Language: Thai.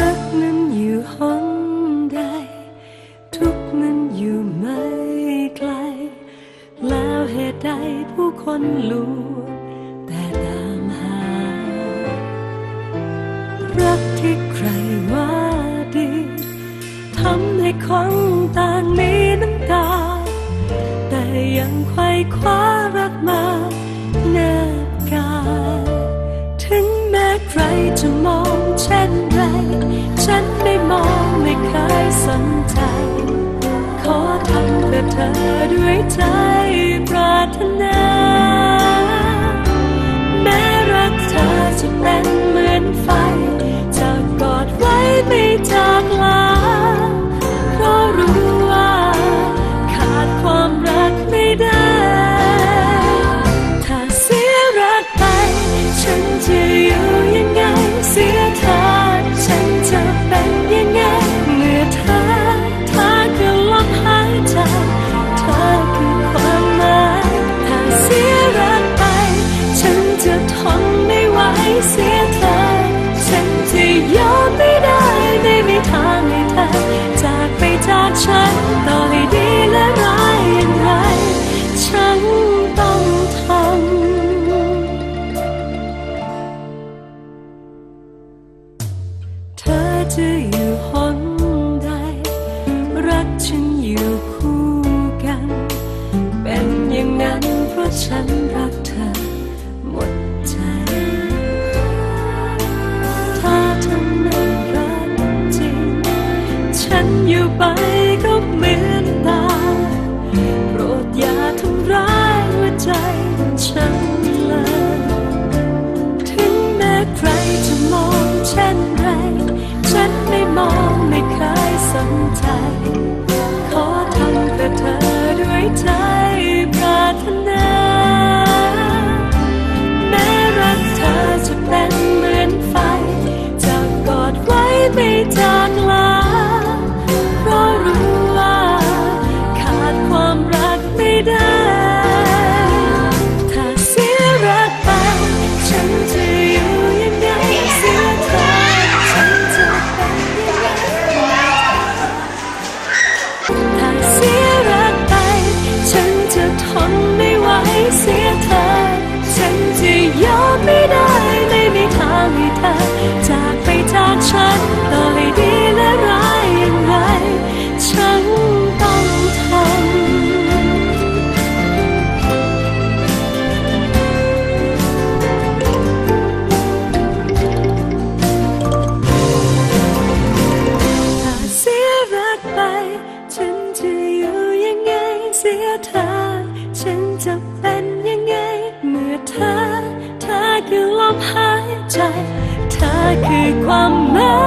รักนั้นอยู่ห้องใด ทุกนั้นอยู่ไม่ไกล แล้วเหตุใดผู้คนลู้แต่ตามหา รักที่ใครวาดีทำให้คนต่างมีน้ำตา แต่ยังไขว่คว้า ฉันไม่มองไม่เคยสนใจ ขอทำเพื่อเธอด้วยใจปรารถนา você. ไปก็เมืนตาโปรดอย่าทำร้ายหัวใจฉันเลย ถึงแม้ใครจะมองเช่นไร ฉันไม่มองไม่เคยสนใจ สียเธอ ฉันจะเป็นยังไง เมื่อเธอ เธอคือลมหายใจ เธอคือความหมาย